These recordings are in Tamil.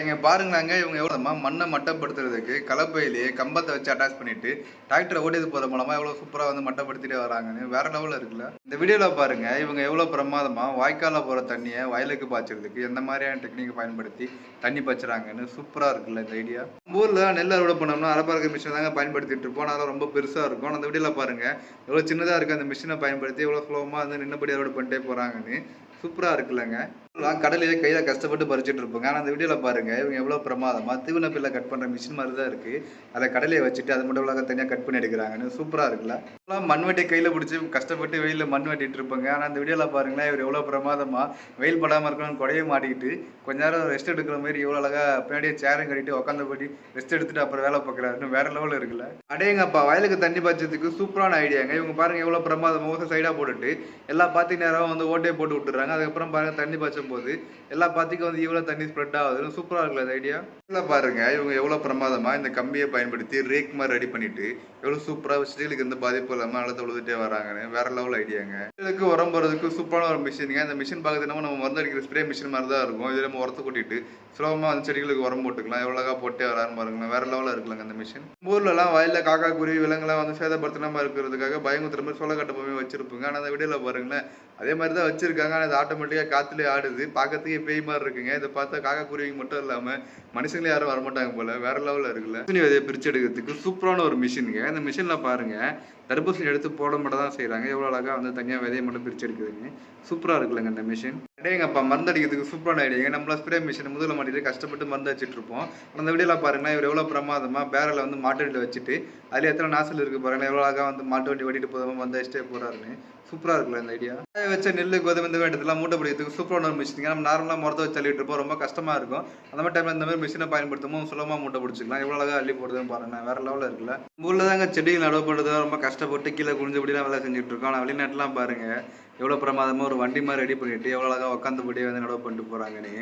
இங்க பாருங்களாங்க இவங்க எவ்வளோமா மண்ணை மட்டப்படுத்துறதுக்கு கலப்பையிலேயே கம்பத்தை வச்சு அட்டாச் பண்ணிட்டு டிராக்டரை ஓட்டிட்டு போறது மூலமா எவ்வளவு சூப்பரா வந்து மட்டப்படுத்திட்டே வராங்கன்னு வேற லெவல்ல இருக்குல்ல. இந்த வீடியோல பாருங்க இவங்க எவ்வளவு பிரமாதமா வாய்க்கால போற தண்ணியை வயலுக்கு பாய்ச்சறதுக்கு எந்த மாதிரியான டெக்னிக் பயன்படுத்தி தண்ணி பாய்ச்சறாங்கன்னு சூப்பரா இருக்குல்ல இந்த ஐடியா ஊர்ல நெல் அறுவடை பண்ணோம்னா அரப்பறக்க மிஷின் தாங்க பயன்படுத்திட்டு இருப்போம் அதெல்லாம் ரொம்ப பெருசா இருக்கும். அந்த வீடியோல பாருங்க எவ்வளவு சின்னதா இருக்கு அந்த மிஷினை பயன்படுத்தி எவ்வளவு சுலபமா வந்து நின்னபடி அறுவடை பண்ணிட்டே போறாங்கன்னு சூப்பரா இருக்குல்லங்க. எல்லாம் கடலையே கையில கஷ்டப்பட்டு பறிச்சுட்டு இருப்பாங்க. ஆனா அந்த வீடியோல பாருங்க இவங்க எவ்வளவு பிரமாதமா தீவன பில்ல கட் பண்ற மிஷின் மாதிரி தான் இருக்கு. அதை கடலையை வச்சுட்டு அது மட்டும் இல்லாத தனியா கட் பண்ணி எடுக்கிறாங்கன்னு சூப்பரா இருக்குல்ல. எல்லாம் மண்வெட்டி கையில பிடிச்சி கஷ்டப்பட்டு வெயிலில் மண் வெட்டிட்டு இருப்பாங்க. ஆனா அந்த வீடியோல பாருங்களேன் இவர் எவ்வளவு பிரமாதமா வெயில் படாம இருக்கணும்னு கொடையை மாட்டிக்கிட்டு கொஞ்ச நேரம் ரெஸ்ட் எடுக்கிற மாதிரி எவ்வளவு அழகா பின்னாடியே சேரம் கட்டிட்டு உட்காந்தபடி ரெஸ்ட் எடுத்துட்டு அப்புறம் வேலை பார்க்கறாருன்னு வேற லெவல்ல இருக்குல்ல. அடேங்கப்பா வயலுக்கு தண்ணி பாய்ச்சதுக்கு சூப்பரான ஐடியாங்க இவங்க பாருங்க எவ்வளவு பிரமாதமாக ஊச சைடா போட்டுட்டு எல்லா பார்த்து நேரம் வந்து ஓட்டையை போட்டு விட்டுறாங்க. அதுக்கப்புறம் பாருங்க தண்ணி பாய்ச்ச போது எல்லா பாத்திக்கும் வந்து இவ்வளவு தண்ணி ஸ்ப்ரெட் ஆகுதுன்னு சூப்பரா இருக்குல்ல அந்த ஐடியா இதுல பாருங்க இவங்க எவ்வளவு பிரமாதமா இந்த கம்பியை பயன்படுத்தி ரேக் மாதிரி ரெடி பண்ணிட்டு எவ்வளவு சூப்பரா ஸ்டீலுக்கு எந்த பாதிப்பும் இல்லாம அழுத்த உழுதுட்டே வராங்கன்னு வேற லெவல் ஐடியாங்க இதுக்கு உரம் போறதுக்கு சூப்பரான ஒரு மிஷினுங்க இந்த மிஷின் பார்க்கறது நம்ம மருந்து அடிக்கிற ஸ்ப்ரே மிஷின் மாதிரி தான் இருக்கும். இதுல நம்ம உரத்தை கூட்டிட்டு சுலபமா அந்த செடிகளுக்கு உரம் போட்டுக்கலாம். எவ்வளோக்கா போட்டே வரான்னு பாருங்களேன். வேற லெவல்ல இருக்குல்லங்க அந்த மிஷின் ஊர்ல எல்லாம் காக்கா குருவி விலங்குலாம் வந்து சேதப்படுத்தாம இருக்கிறதுக்காக பயங்குத்துற மாதிரி சொல்ல கட்டப்பமே வச்சிருப்பாங்க. ஆனா அந்த வீடியோல பாருங்களேன் அதே மாதிரி தான் வச்சிருக்காங்க. ஆனா அது ஆட்டோமேட்டிக்கா காத்துலயே ஆடுது. பார்க்கறதுக்கே பேய் மாதிரி இருக்குங்க. இதை பார்த்தா காக்கா குருவிங்க மட்டும் இல்லாம மனுஷங்களே யாரும் வரமாட்டாங்க போல. வேற லெவல்ல இருக்குல்ல. விதையை பிரிச்சு எடுக்கிறதுக்கு சூப்பரான ஒரு மிஷினுங்க இந்த மிஷின்ல பாருங்க. தடுப்பூசி எடுத்து போட மட்டும் தான் செய்கிறாங்க எவ்வளவு அழகா வந்து தனியா விதையை மட்டும் பிரிச்சு எடுக்குதுங்க. சூப்பரா இருக்குல்லங்க இந்த மிஷின் அப்பா மருந்து அடிக்கிறதுக்கு சூப்பரான ஐடியாங்க நம்மள ஸ்ப்ரே மிஷின் முதல்ல மாட்டிட்டு கஷ்டப்பட்டு மருந்து வச்சுட்டு இருப்போம். அந்த வீடியோல பாருங்க இவர் எவ்வளவு பிரமாதமா பேரல வந்து மாட்டு வண்டியில வச்சுட்டு அதுல எத்தனை நாசல் இருக்கு பாருங்க எவ்வளவு அழகா வந்து மாட்டு வண்டி ஓட்டிட்டு போதாம மருந்து வச்சுட்டே போறாருன்னு சூப்பராக இருக்குல்ல இந்த ஐடியா வச்ச நெல் கோதுமை இந்த வேண்டதுலாம் மூட்டை பிடிக்கிறதுக்கு சூப்பரான ஒரு மிஷின் நம்ம நார்மலாக முறத்தை வச்சு அள்ளிட்டு இருப்போம். ரொம்ப கஷ்டமாக இருக்கும். அந்த மாதிரி டைமில் இந்த மாதிரி மிஷினை பயன்படுத்தும் சுலமாக மூட்டை பிடிச்சிக்கலாம். எவ்வளோ அழகா அள்ளி போடுதுன்னு பாருங்க. வேற லெவலில் இருக்குல்ல. ஊரில் தாங்க செடிகள் நடவு பண்ணுறது ரொம்ப கஷ்டப்பட்டு கீழே குனிஞ்சபடிலாம் வேலை செஞ்சுட்டு இருக்கோம். ஆனால் வெளிநாட்டுலாம் பாருங்க. எவ்வளோ பிரமாதமாக ஒரு வண்டி மாதிரி ரெடி பண்ணிட்டு எவ்வளோ அழகா உட்காந்துபடியே வந்து நடவு பண்ணிட்டு போகிறாங்கன்னு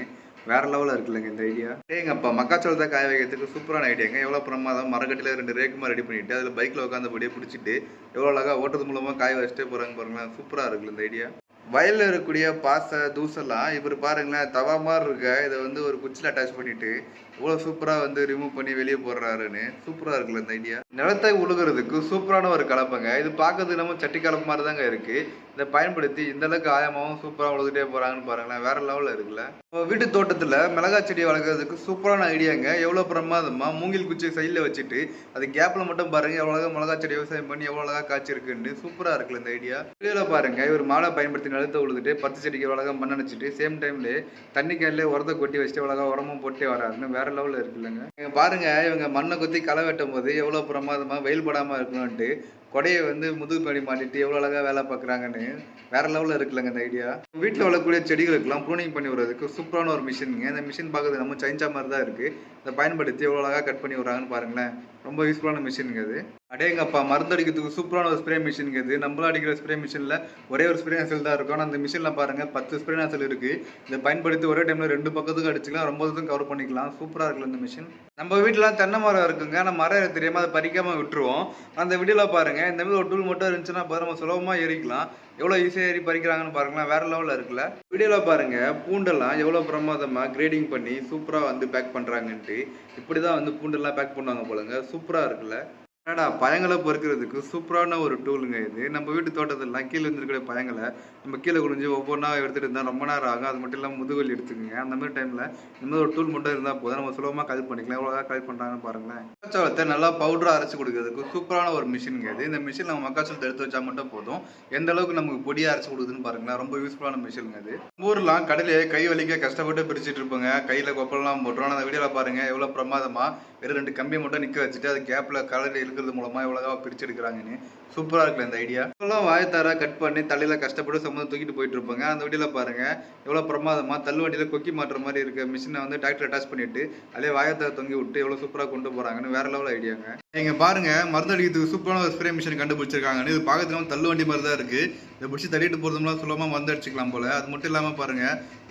வேற லெவலில் இருக்குல்லங்க இந்த ஐடியா ஏங்கப்பா மக்காச்சோளத்தை காய வைக்கிறதுக்கு சூப்பரான ஐடியாங்க எவ்வளோ பிரமாதம் மரக்கட்டில ரெண்டு ரேக்கு மாதிரி ரெடி பண்ணிட்டு அதில் பைக்கில் உட்காந்தபடியே பிடிச்சிட்டு எவ்வளோ அழகா ஓட்டது மூலமாக காய வச்சுட்டே போகிறாங்க பாருங்களேன். சூப்பராக இருக்குல்ல இந்த ஐடியா வயலில் இருக்கக்கூடிய பாசை தூசெல்லாம் இவர் பாருங்களேன் தவா மாதிரி இருக்க. இதை வந்து ஒரு குச்சில அட்டாச் பண்ணிட்டு இவ்வளோ சூப்பராக வந்து ரிமூவ் பண்ணி வெளியே போடுறாருன்னு சூப்பராக இருக்குல்ல இந்த ஐடியா நிலத்தை உழுகுறதுக்கு சூப்பரான ஒரு கலப்பைங்க. இது பார்க்கறதுக்கு நம்ம சட்டி கலப்பு மாதிரி தாங்க இருக்கு. இதை பயன்படுத்தி இந்த அளவுக்கு ஆயமாவும் சூப்பராக உழுதுட்டே போறாங்கன்னு பாருங்களேன். வேற லெவல்ல இருக்குல்ல. இப்போ வீட்டு தோட்டத்துல மிளகாய் செடி வளர்க்கறதுக்கு சூப்பரான ஐடியாங்க எவ்வளவு பிரமாதமா மூங்கில் குச்சி சைடில் வச்சுட்டு அது கேப்ல மட்டும் பாருங்க எவ்வளவு அழகாக மிளகாய் செடி விவசாயம் பண்ணி எவ்வளவு அழகா காய்ச்சிருக்குன்னு சூப்பரா இருக்குல்ல இந்த ஐடியா வீடியோல பாருங்க இவர் மாலை பயன்படுத்தி நிலத்தை உழுதுட்டு பத்து செடிக்கு அழகாக மண் அணைச்சிட்டு சேம் டைம்ல தண்ணி கேன்ல உரத்தை கொட்டி வச்சுட்டு அழகாக உரமும் போட்டே வராருன்னு வேற லெவல்ல இருக்குல்லங்க. இங்க பாருங்க இவங்க மண்ணை கொத்தி களை வெட்டும் போது எவ்வளவு பிரமாதமா வெயில் படாம இருக்கணும்ட்டு கொடையை வந்து முதுகு படி மாட்டிட்டு எவ்வளவு அழகா வேலை பார்க்குறாங்கன்னு வேற லெவலில் இருக்குல்லங்க இந்த ஐடியா வீட்டில் வளரக்கூடிய செடிகளுக்கெல்லாம் ப்ரூனிங் பண்ணி விடுறதுக்கு சூப்பரான ஒரு மிஷினுங்க இந்த மிஷின் பார்க்கறது நம்ம சைஞ்சா மாதிரி தான் இருக்கு. இதை பயன்படுத்தி எவ்வளோ அழகாக கட் பண்ணி விடுறாங்கன்னு பாருங்களேன். ரொம்ப யூஸ்ஃபுல்லான மிஷினுங்க அது அடேங்கப்பா மருந்து அடிக்கிறதுக்கு சூப்பரான ஒரு ஸ்ப்ரே மிஷின் இது. நம்மளும் அடிக்கிற ஸ்ப்ரே மிஷினில் ஒரே ஒரு ஸ்ப்ரே நாசல் தான் இருக்கும். ஆனால் அந்த மிஷினில் பாருங்க பத்து ஸ்ப்ரே நாசல் இருக்குது இதை பயன்படுத்தி ஒரே டைமில் ரெண்டு பக்கத்துக்கும் அடிச்சுக்கலாம். ரொம்ப தூரம் கவர் பண்ணிக்கலாம். சூப்பராக இருக்குல்ல இந்த மிஷின் நம்ம வீட்டிலாம் தென்னை மரம் இருக்குங்க. ஆனால் மரம் தெரியாமல் அதை பறிக்காமல் விட்டுருவோம். அந்த வீடியோவில் பாருங்க இந்த மாதிரி ஒரு டூல் மட்டும் இருந்துச்சுன்னா பாரு நம்ம சுலபமா ஏறிக்கலாம். எவ்வளோ ஈஸியாக ஏறி பறிக்கிறாங்கன்னு பாருங்களேன் வேற லெவலில் இருக்குல்ல. வீடியோவில் பாருங்க பூண்டெல்லாம் எவ்வளோ பிரமாதமாக கிரேடிங் பண்ணி சூப்பராக வந்து பேக் பண்ணுறாங்கன்ட்டு இப்படி தான் வந்து பூண்டெல்லாம் பேக் பண்ணுவாங்க போலங்க. சூப்பராக இருக்குல்ல. என்னடா பழங்களை பொறுக்கிறதுக்கு சூப்பரான ஒரு டூலுங்க இது. நம்ம வீட்டு தோட்டத்தில் கீழே இருந்திருக்கிற பழங்களை நம்ம கீழே குடிஞ்சு ஒவ்வொன்றா எடுத்துட்டு இருந்தால் ரொம்ப நேரம் ஆகும். அது மட்டும் இல்லாமல் முதுகுவலி எடுத்துக்கோங்க. அந்த மாதிரி டைமில் இந்த ஒரு டூல் மட்டும் இருந்தால் போதும். நம்ம சுலபமாக கல் பண்ணிக்கலாம். எவ்வளோ கல் பண்ணுறாங்கன்னு பாருங்களேன். மக்காச்சோளத்தை நல்லா பவுடராக அரைச்சி கொடுக்கறதுக்கு சூப்பரான ஒரு மிஷினுங்க இது. இந்த மிஷின் நம்ம மக்காச்சோளத்தை எடுத்து வச்சா மட்டும் போதும். எந்த அளவுக்கு நமக்கு பொடியாக அரைச்சி கொடுக்குதுன்னு பாருங்களேன். ரொம்ப யூஸ்ஃபுல்லான மிஷினுங்க இது. ஊர்லாம் கடலையே கை வலிக்க கஷ்டப்பட்டு பிரிச்சுட்டு இருப்பாங்க. கையில் கொப்பலாம் போட்டுருவோம். அந்த வீடியோவில் பாருங்கள் எவ்வளோ பிரமாதமா வெறும் ரெண்டு கம்பியை மட்டும் நிற்க வச்சுட்டு அது கேப்பில் கலர் இருக்கிறது மூலமா எவ்வளோ பிரிச்சு எடுக்கிறாங்கன்னு சூப்பராக இருக்குல்ல இந்த ஐடியா எல்லாம் வாயத்தாரா கட் பண்ணி தலையில கஷ்டப்பட்டு சம்மந்தம் தூக்கிட்டு போயிட்டு இருப்பாங்க. அந்த வீடியோவில் பாருங்க எவ்வளோ பிரமாதமா தள்ளு வண்டியில கொக்கி மாட்டுற மாதிரி இருக்க மிஷினை வந்து டிராக்டர் அட்டாச் பண்ணிட்டு அதிலே வாயத்தார தொங்கி விட்டு எவ்வளோ சூப்பராக கொண்டு போறாங்கன்னு வேற லெவல் ஐடியாங்க நீங்க பாருங்க மருந்து அடிக்கிறதுக்கு சூப்பரான ஒரு ஸ்ப்ரே மிஷின் கண்டுபிடிச்சிருக்காங்கன்னு. இது பார்க்கறதுக்கு தள்ளு வண்டி மாதிரி தான் இருக்கு. இதை பிடிச்சி தள்ளிட்டு போகிறதுலாம் சுலபமாக மருந்து அடிச்சுக்கலாம் போல. அது மட்டும் இல்லாமல் பாருங்க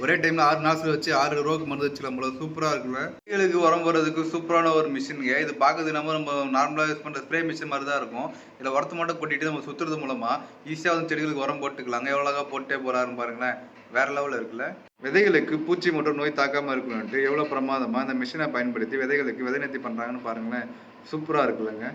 ஒரே டைமில் ஆறு நாசில் வச்சு ஆறு ரோக்கு மருந்து வச்சுக்கலாம் போல. சூப்பராக இருக்குல்ல. செடிகளுக்கு உரம் போடுறதுக்கு சூப்பரான ஒரு மிஷினுங்க இது பார்க்கறது நம்ம நம்ம நார்மலாக யூஸ் பண்ணுற ஸ்ப்ரே மிஷின் மாதிரி தான் இருக்கும். இதில் உரத்தை மட்டும் கொட்டிட்டு நம்ம சுற்றுறது மூலமாக ஈஸியாக வந்து செடிகளுக்கு உரம் போட்டுக்கலாங்க எவ்வளோக்கா போட்டே போகிறாருன்னு பாருங்களேன். வேற லெவலில் இருக்குல்ல. விதைகளுக்கு பூச்சி மற்றும் நோய் தாக்காமல் இருக்கணும்ட்டு எவ்வளோ பிரமாதமாக இந்த மிஷினை பயன்படுத்தி விதைகளுக்கு விதை நேர்த்தி பண்ணுறாங்கன்னு பாருங்களேன். சூப்பராக இருக்குல்லங்க.